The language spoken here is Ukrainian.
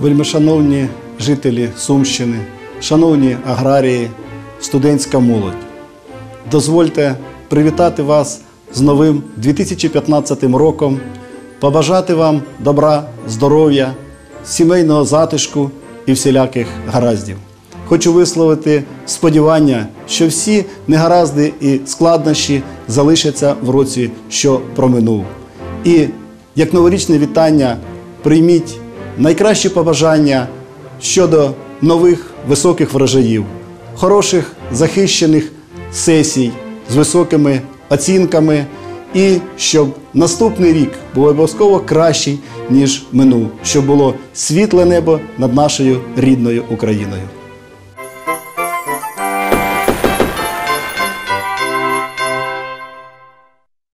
Вельмишановні жителі Сумщини, шановні аграрії, студентська молодь, дозвольте привітати вас з новим 2015 роком, побажати вам добра, здоров'я, сімейного затишку і всіляких гараздів. Хочу висловити сподівання, що всі негаразди і складнощі залишаться в році, що проминув. І як новорічне вітання прийміть найкращі побажання щодо нових високих врожаїв, хороших захищених сесій з високими оцінками, і щоб наступний рік був обов'язково кращий, ніж минув, щоб було світле небо над нашою рідною Україною.